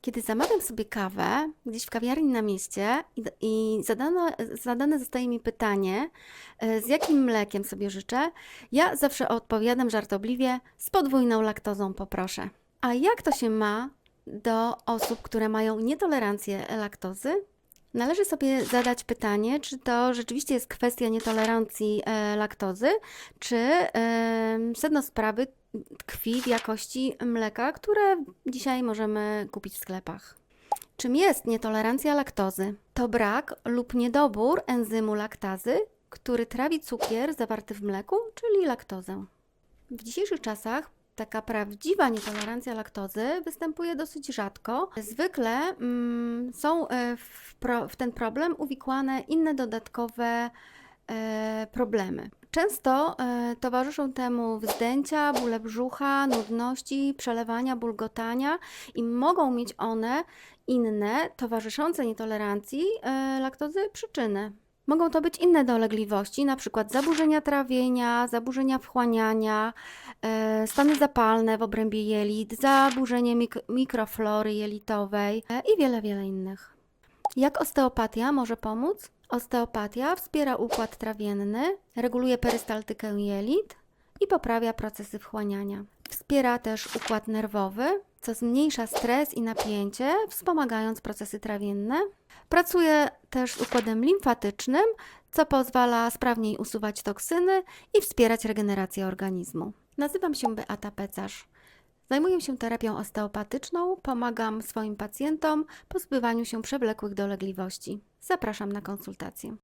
Kiedy zamawiam sobie kawę gdzieś w kawiarni na mieście i, i zadane, zadane zostaje mi pytanie, e, z jakim mlekiem sobie życzę, ja zawsze odpowiadam żartobliwie, z podwójną laktozą poproszę. A jak to się ma do osób, które mają nietolerancję laktozy? Należy sobie zadać pytanie, czy to rzeczywiście jest kwestia nietolerancji e, laktozy, czy sedno sprawy tkwi w jakości mleka, które dzisiaj możemy kupić w sklepach. Czym jest nietolerancja laktozy? To brak lub niedobór enzymu laktazy, który trawi cukier zawarty w mleku, czyli laktozę. W dzisiejszych czasach taka prawdziwa nietolerancja laktozy występuje dosyć rzadko. Zwykle mm, są e, w, pro, w ten problem uwikłane inne dodatkowe e, problemy. Często e, towarzyszą temu wzdęcia, bóle brzucha, nudności, przelewania, bulgotania i mogą mieć one inne, towarzyszące nietolerancji laktozy przyczyny. Mogą to być inne dolegliwości, na przykład zaburzenia trawienia, zaburzenia wchłaniania, e, stany zapalne w obrębie jelit, zaburzenie mik- mikroflory jelitowej e, i wiele, wiele innych. Jak osteopatia może pomóc? Osteopatia wspiera układ trawienny, reguluje perystaltykę jelit i poprawia procesy wchłaniania. Wspiera też układ nerwowy, co zmniejsza stres i napięcie, wspomagając procesy trawienne. Pracuje też z układem limfatycznym, co pozwala sprawniej usuwać toksyny i wspierać regenerację organizmu. Nazywam się Beata Pecarz. Zajmuję się terapią osteopatyczną, pomagam swoim pacjentom pozbywaniu się przewlekłych dolegliwości. Zapraszam na konsultację.